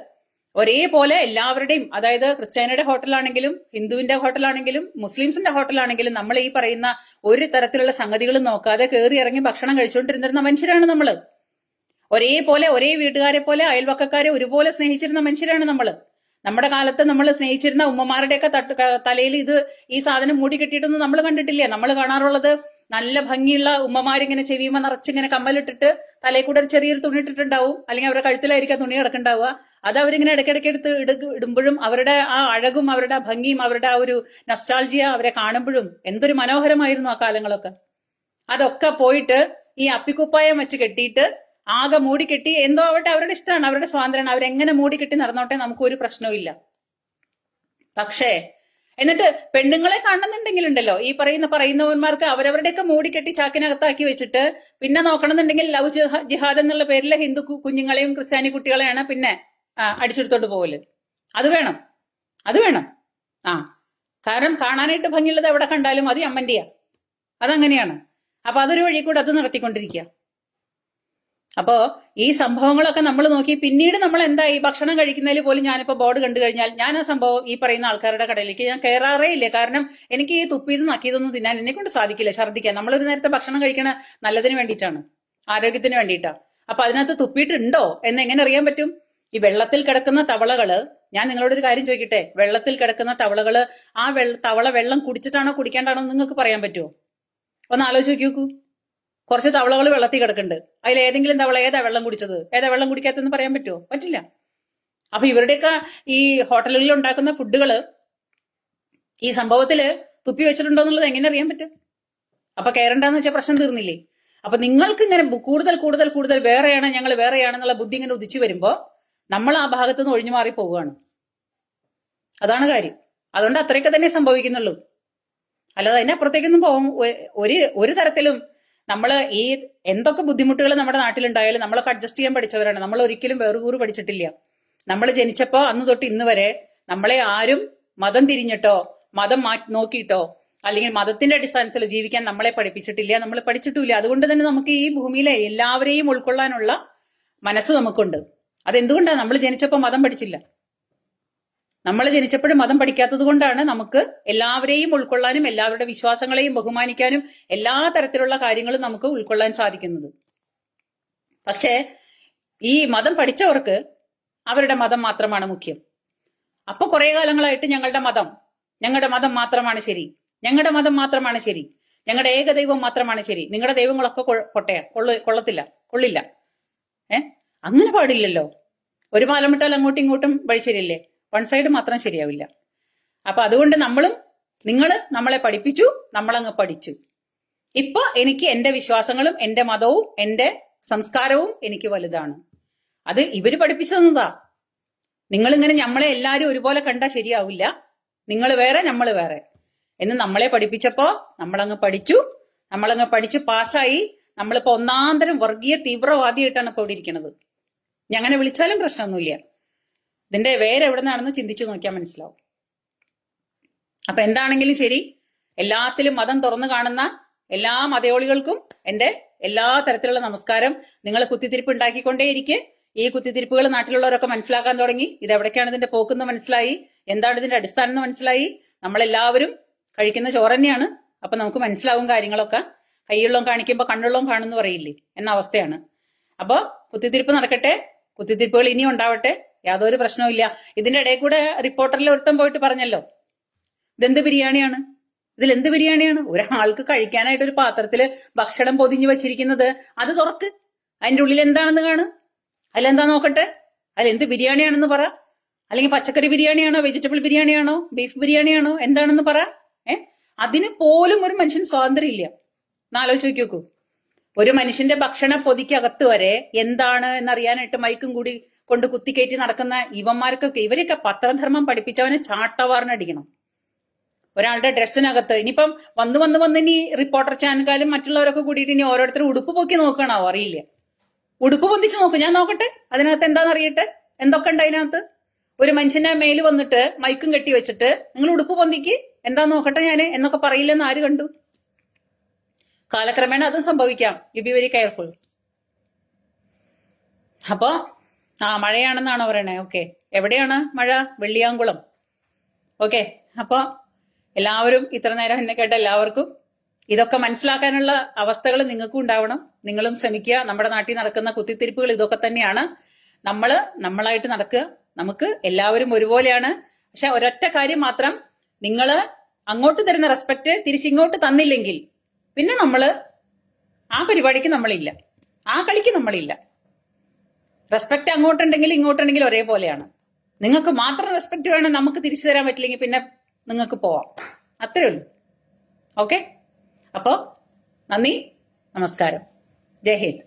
ഒരേപോലെ എല്ലാവരുടെയും അതായത് ക്രിസ്ത്യാനിയുടെ ഹോട്ടലാണെങ്കിലും ഹിന്ദുവിന്റെ ഹോട്ടലാണെങ്കിലും മുസ്ലിംസിന്റെ ഹോട്ടലാണെങ്കിലും നമ്മൾ ഈ പറയുന്ന ഒരു തരത്തിലുള്ള സംഗതികളും നോക്കാതെ കയറി ഇറങ്ങി ഭക്ഷണം കഴിച്ചുകൊണ്ടിരുന്നിരുന്ന മനുഷ്യരാണ് നമ്മൾ. ഒരേപോലെ ഒരേ വീട്ടുകാരെ പോലെ അയൽവക്കക്കാരെ ഒരുപോലെ സ്നേഹിച്ചിരുന്ന മനുഷ്യരാണ് നമ്മൾ. നമ്മുടെ കാലത്ത് നമ്മൾ സ്നേഹിച്ചിരുന്ന ഉമ്മമാരുടെയൊക്കെ തട്ട് തലയിൽ ഇത് ഈ സാധനം മൂടി കെട്ടിയിട്ടൊന്നും നമ്മൾ കണ്ടിട്ടില്ലേ. നമ്മൾ കാണാറുള്ളത് നല്ല ഭംഗിയുള്ള ഉമ്മമാരിങ്ങനെ ചെവിയുമ നിറച്ചിങ്ങനെ കമ്മലിട്ടിട്ട് തലയിൽ കൂടെ ചെറിയൊരു തുണി ഇട്ടിട്ടുണ്ടാവും. അല്ലെങ്കിൽ അവരുടെ കഴുത്തിലായിരിക്കും തുണി കിടക്കുണ്ടാവുക അത് അവരിങ്ങനെ ഇടയ്ക്കിടയ്ക്ക് എടുത്ത് ഇടു ഇടുമ്പോഴും അവരുടെ ആ അഴകും അവരുടെ ഭംഗിയും അവരുടെ ആ ഒരു നസ്റ്റാൾജിയ അവരെ കാണുമ്പോഴും എന്തൊരു മനോഹരമായിരുന്നു ആ കാലങ്ങളൊക്കെ. അതൊക്കെ പോയിട്ട് ഈ അപ്പിക്കുപ്പായം വെച്ച് കെട്ടിയിട്ട് ആകെ മൂടിക്കെട്ടി എന്തോ ആവട്ടെ അവരുടെ ഇഷ്ടമാണ് അവരുടെ സ്വാതന്ത്ര്യമാണ് അവരെങ്ങനെ മൂടിക്കെട്ടി നടന്നോട്ടെ നമുക്ക് ഒരു പ്രശ്നവും പക്ഷേ എന്നിട്ട് പെണ്ണുങ്ങളെ കാണുന്നുണ്ടെങ്കിലുണ്ടല്ലോ ഈ പറയുന്ന പറയുന്നവന്മാർക്ക് അവരവരുടെയൊക്കെ മൂടിക്കെട്ടി ചാക്കിനകത്താക്കി വെച്ചിട്ട് പിന്നെ നോക്കണമെന്നുണ്ടെങ്കിൽ ലവ് ജിഹാ- ജിഹാദ് എന്നുള്ള പേരിലെ ഹിന്ദു കുഞ്ഞുങ്ങളെയും ക്രിസ്ത്യാനി കുട്ടികളെയാണ് പിന്നെ അടിച്ചെടുത്തോട്ട് പോകൽ അത് വേണം. അത് വേണം. ആ. കാരണം കാണാനായിട്ട് ഭംഗിയുള്ളത് എവിടെ കണ്ടാലും അത് അമ്മന്റെയാ. അതങ്ങനെയാണ്. അപ്പൊ അതൊരു വഴി കൂടെ അത് നടത്തിക്കൊണ്ടിരിക്കുക. അപ്പോ ഈ സംഭവങ്ങളൊക്കെ നമ്മൾ നോക്കി പിന്നീട് നമ്മൾ എന്താ ഈ ഭക്ഷണം കഴിക്കുന്നതിൽ പോലും ഞാനിപ്പോ ബോർഡ് കണ്ടു കഴിഞ്ഞാൽ ഞാൻ ആ സംഭവം ഈ പറയുന്ന ആൾക്കാരുടെ കടയിലേക്ക് ഞാൻ കയറാറേ ഇല്ല. കാരണം എനിക്ക് ഈ തുപ്പിയത് നക്കിയതൊന്നും തിന്നാൻ എന്നെ കൊണ്ട് സാധിക്കില്ല. ഛർദ്ദിക്കാൻ. നമ്മളൊരു നേരത്തെ ഭക്ഷണം കഴിക്കണ നല്ലതിന് വേണ്ടിയിട്ടാണ്. ആരോഗ്യത്തിന് വേണ്ടിയിട്ടാണ് അപ്പൊ അതിനകത്ത് തുപ്പിയിട്ടുണ്ടോ എന്ന് എങ്ങനെ അറിയാൻ പറ്റും? ഈ വെള്ളത്തിൽ കിടക്കുന്ന തവളകൾ ഞാൻ നിങ്ങളോട് ഒരു കാര്യം ചോദിക്കട്ടെ? വെള്ളത്തിൽ കിടക്കുന്ന തവളകൾ ആ വെള്ള തവള വെള്ളം കുടിച്ചിട്ടാണോ കുടിക്കാണ്ടാണോ നിങ്ങൾക്ക് പറയാൻ പറ്റുമോ ഒന്ന് ആലോചിച്ച് നോക്കി. കുറച്ച് തവളകൾ വെള്ളത്തിൽ കിടക്കുന്നുണ്ട്. അതിൽ ഏതെങ്കിലും തവള ഏതാ വെള്ളം കുടിച്ചത്? ഏതാ വെള്ളം കുടിക്കാത്തതെന്ന് പറയാൻ പറ്റുമോ? പറ്റില്ല. അപ്പൊ ഇവരുടെയൊക്കെ ഈ ഹോട്ടലുകളിൽ ഉണ്ടാക്കുന്ന ഫുഡുകൾ ഈ സംഭവത്തിൽ തുപ്പി വെച്ചിട്ടുണ്ടോ എന്നുള്ളത് എങ്ങനെ അറിയാൻ പറ്റും? അപ്പൊ കയറണ്ടെന്ന് വെച്ചാൽ പ്രശ്നം തീർന്നില്ലേ? അപ്പൊ നിങ്ങൾക്ക് ഇങ്ങനെ കൂടുതൽ കൂടുതൽ കൂടുതൽ വേറെയാണ് ഞങ്ങൾ വേറെയാണെന്നുള്ള ബുദ്ധി ഇങ്ങനെ ഉദിച്ചു വരുമ്പോ നമ്മൾ ആ ഭാഗത്ത് നിന്ന് ഒഴിഞ്ഞു മാറി പോവുകയാണ്. അതാണ് കാര്യം. അതുകൊണ്ട് അത്രയൊക്കെ തന്നെ സംഭവിക്കുന്നുള്ളൂ. അല്ലാതെ അതിനപ്പുറത്തേക്കൊന്നും പോകും ഒരു ഒരു തരത്തിലും നമ്മൾ ഈ എന്തൊക്കെ ബുദ്ധിമുട്ടുകൾ നമ്മുടെ നാട്ടിലുണ്ടായാലും നമ്മളൊക്കെ അഡ്ജസ്റ്റ് ചെയ്യാൻ പഠിച്ചവരാണ്. നമ്മൾ ഒരിക്കലും വേറുകൂറ് പഠിച്ചിട്ടില്ല. നമ്മൾ ജനിച്ചപ്പോ അന്ന് തൊട്ട് ഇന്ന് വരെ നമ്മളെ ആരും മതം തിരിഞ്ഞിട്ടോ മതം മാറ്റി നോക്കിയിട്ടോ അല്ലെങ്കിൽ മതത്തിന്റെ അടിസ്ഥാനത്തിൽ ജീവിക്കാൻ നമ്മളെ പഠിപ്പിച്ചിട്ടില്ല നമ്മൾ പഠിച്ചിട്ടില്ല അതുകൊണ്ട് തന്നെ നമുക്ക് ഈ ഭൂമിയിലെ എല്ലാവരെയും ഉൾക്കൊള്ളാനുള്ള മനസ്സ് നമുക്കുണ്ട്. അതെന്തുകൊണ്ടാണ് നമ്മൾ ജനിച്ചപ്പോൾ മതം പഠിച്ചില്ല? നമ്മൾ ജനിച്ചപ്പോഴും മതം പഠിക്കാത്തത് കൊണ്ടാണ് നമുക്ക് എല്ലാവരെയും ഉൾക്കൊള്ളാനും എല്ലാവരുടെ വിശ്വാസങ്ങളെയും ബഹുമാനിക്കാനും എല്ലാ തരത്തിലുള്ള കാര്യങ്ങളും നമുക്ക് ഉൾക്കൊള്ളാൻ സാധിക്കുന്നത്. പക്ഷേ ഈ മതം പഠിച്ചവർക്ക് അവരുടെ മതം മാത്രമാണ് മുഖ്യം. അപ്പൊ കുറെ കാലങ്ങളായിട്ട് ഞങ്ങളുടെ മതം ഞങ്ങളുടെ മതം മാത്രമാണ് ശരി ഞങ്ങളുടെ മതം മാത്രമാണ് ശരി ഞങ്ങളുടെ ഏകദൈവം മാത്രമാണ് ശരി നിങ്ങളുടെ ദൈവങ്ങളൊക്കെ കൊട്ടയ കൊള്ള കൊള്ളത്തില്ല കൊള്ളില്ല. ഏ? അങ്ങനെ പാടില്ലല്ലോ. ഒരു പാലം വിട്ടാൽ അങ്ങോട്ടും ഇങ്ങോട്ടും വഴി ശരിയല്ലേ? വൺ സൈഡ് മാത്രം ശരിയാവില്ല. അപ്പൊ അതുകൊണ്ട് നമ്മളും നിങ്ങൾ നമ്മളെ പഠിപ്പിച്ചു നമ്മളങ്ങ് പഠിച്ചു. ഇപ്പൊ എനിക്ക് എന്റെ വിശ്വാസങ്ങളും എന്റെ മതവും എന്റെ സംസ്കാരവും എനിക്ക് വലുതാണ്. അത് ഇവർ പഠിപ്പിച്ചു തന്നതാ നിങ്ങളിങ്ങനെ നമ്മളെ എല്ലാരും ഒരുപോലെ കണ്ടാൽ ശരിയാവില്ല. നിങ്ങൾ വേറെ നമ്മൾ വേറെ. എന്ന് നമ്മളെ പഠിപ്പിച്ചപ്പോ നമ്മളങ്ങ് പഠിച്ചു. നമ്മളങ്ങ് പഠിച്ച് പാസ്സായി. നമ്മളിപ്പോ ഒന്നാന്തരം വർഗീയ തീവ്രവാദിയായിട്ടാണ് ഇപ്പൊ ഇവിടെ ഇരിക്കുന്നത് ഞങ്ങനെ വിളിച്ചാലും പ്രശ്നമൊന്നുമില്ല. ഇതിന്റെ വേറെ എവിടെ നിന്നാണെന്ന് ചിന്തിച്ചു നോക്കിയാൽ മനസ്സിലാവും. അപ്പൊ എന്താണെങ്കിലും ശരി എല്ലാത്തിലും മതം തുറന്നു കാണുന്ന എല്ലാ മതയോളികൾക്കും എന്റെ എല്ലാ തരത്തിലുള്ള നമസ്കാരം. നിങ്ങൾ കുത്തിത്തിരിപ്പ് ഉണ്ടാക്കിക്കൊണ്ടേയിരിക്കെ. ഈ കുത്തിത്തിരിപ്പുകൾ നാട്ടിലുള്ളവരൊക്കെ മനസ്സിലാക്കാൻ തുടങ്ങി. ഇത് എവിടേക്കാണ് ഇതിന്റെ പോക്കെന്ന് മനസ്സിലായി. എന്താണ് ഇതിന്റെ അടിസ്ഥാനം എന്ന് മനസ്സിലായി. നമ്മളെല്ലാവരും കഴിക്കുന്ന ചോറ് തന്നെയാണ്. അപ്പൊ നമുക്ക് മനസ്സിലാവും കാര്യങ്ങളൊക്കെ. കൈയുള്ളവും കാണിക്കുമ്പോൾ കണ്ണുള്ളവും കാണുന്നു പറയില്ലേ? എന്ന അവസ്ഥയാണ്. അപ്പോൾ കുത്തിത്തിരിപ്പ് നടക്കട്ടെ. കുത്തിത്തിരിപ്പുകൾ ഇനിയും ഉണ്ടാവട്ടെ. യാതൊരു പ്രശ്നവും ഇല്ല. ഇതിന്റെ ഇടയിൽ കൂടെ റിപ്പോർട്ടറിൽ ഒരുത്തം പോയിട്ട് പറഞ്ഞല്ലോ ഇതെന്ത് ബിരിയാണിയാണ്? ഇതിൽ എന്ത് ബിരിയാണിയാണ്? ഒരാൾക്ക് കഴിക്കാനായിട്ട് ഒരു പാത്രത്തിൽ ഭക്ഷണം പൊതിഞ്ഞു വെച്ചിരിക്കുന്നത്. അത് തുറക്ക്. അതിന്റെ ഉള്ളിൽ എന്താണെന്ന് കാണു. അതിലെന്താ നോക്കട്ടെ? അതിൽ എന്ത് ബിരിയാണിയാണെന്ന് പറ. അല്ലെങ്കിൽ പച്ചക്കറി ബിരിയാണിയാണോ? വെജിറ്റബിൾ ബിരിയാണിയാണോ? ബീഫ് ബിരിയാണിയാണോ? എന്താണെന്ന് പറ. ഏ? അതിന് പോലും ഒരു മനുഷ്യൻ സ്വാതന്ത്ര്യം ഇല്ല എന്നാലോചിച്ച് നോക്കി നോക്കൂ. ഒരു മനുഷ്യന്റെ ഭക്ഷണ പൊതിക്കകത്ത് വരെ എന്താണ് എന്നറിയാനായിട്ട് മൈക്കും കൂടി കൊണ്ട് കുത്തിക്കയറ്റി നടക്കുന്ന ഇവന്മാർക്കൊക്കെ ഇവരൊക്കെ പത്രധർമ്മം പഠിപ്പിച്ചവനെ ചാട്ടവാറിനടിക്കണം. ഒരാളുടെ ഡ്രസ്സിനകത്ത് ഇനിയിപ്പം വന്ന് വന്ന് വന്ന് ഇനി റിപ്പോർട്ടർ ചാനലുകാരും മറ്റുള്ളവരൊക്കെ കൂടിയിട്ട് ഇനി ഓരോരുത്തർ ഉടുപ്പ് പൊക്കി നോക്കണോ അറിയില്ല. ഉടുപ്പ് പൊന്തിച്ച് നോക്കും. ഞാൻ നോക്കട്ടെ? അതിനകത്ത് എന്താണെന്ന് അറിയട്ടെ? എന്തൊക്കെ ഉണ്ട് അതിനകത്ത്? ഒരു മനുഷ്യന്റെ മേൽ വന്നിട്ട് മൈക്കും കെട്ടി വെച്ചിട്ട് നിങ്ങൾ ഉടുപ്പ് പൊന്തിക്ക്? എന്താ നോക്കട്ടെ ഞാൻ എന്നൊക്കെ പറയില്ലെന്ന് ആര് കണ്ടു? കാലക്രമേണ അതും സംഭവിക്കാം. യു ബി വെരി കെയർഫുൾ അപ്പോ ആ മഴയാണെന്നാണോ പറയണേ? ഓക്കെ എവിടെയാണ് മഴ? വെള്ളിയാങ്കുളം. ഓക്കെ അപ്പോൾ എല്ലാവരും ഇത്ര നേരം എന്നെ കേട്ട എല്ലാവർക്കും ഇതൊക്കെ മനസ്സിലാക്കാനുള്ള അവസ്ഥകൾ നിങ്ങൾക്കും ഉണ്ടാവണം. നിങ്ങളും ശ്രമിക്കുക. നമ്മുടെ നാട്ടിൽ നടക്കുന്ന കുത്തിത്തിരിപ്പുകൾ ഇതൊക്കെ തന്നെയാണ്. നമ്മൾ നമ്മളായിട്ട് നടക്കുക. നമുക്ക് എല്ലാവരും ഒരുപോലെയാണ്. പക്ഷെ ഒരൊറ്റ കാര്യം മാത്രം നിങ്ങൾ അങ്ങോട്ട് തരുന്ന റെസ്പെക്ട് തിരിച്ചിങ്ങോട്ട് തന്നില്ലെങ്കിൽ പിന്നെ നമ്മൾ ആ പരിപാടിക്ക് നമ്മളില്ല. ആ കളിക്ക് നമ്മളില്ല. റെസ്പെക്ട് അങ്ങോട്ടുണ്ടെങ്കിൽ ഇങ്ങോട്ടുണ്ടെങ്കിൽ ഒരേപോലെയാണ്. നിങ്ങൾക്ക് മാത്രം റെസ്പെക്ട് വേണം നമുക്ക് തിരിച്ചു തരാൻ പറ്റില്ലെങ്കിൽ പിന്നെ നിങ്ങൾക്ക് പോവാം. അത്രേ ഉള്ളൂ. ഓക്കെ അപ്പോൾ നന്ദി നമസ്കാരം. ജയ് ഹിന്ദ്.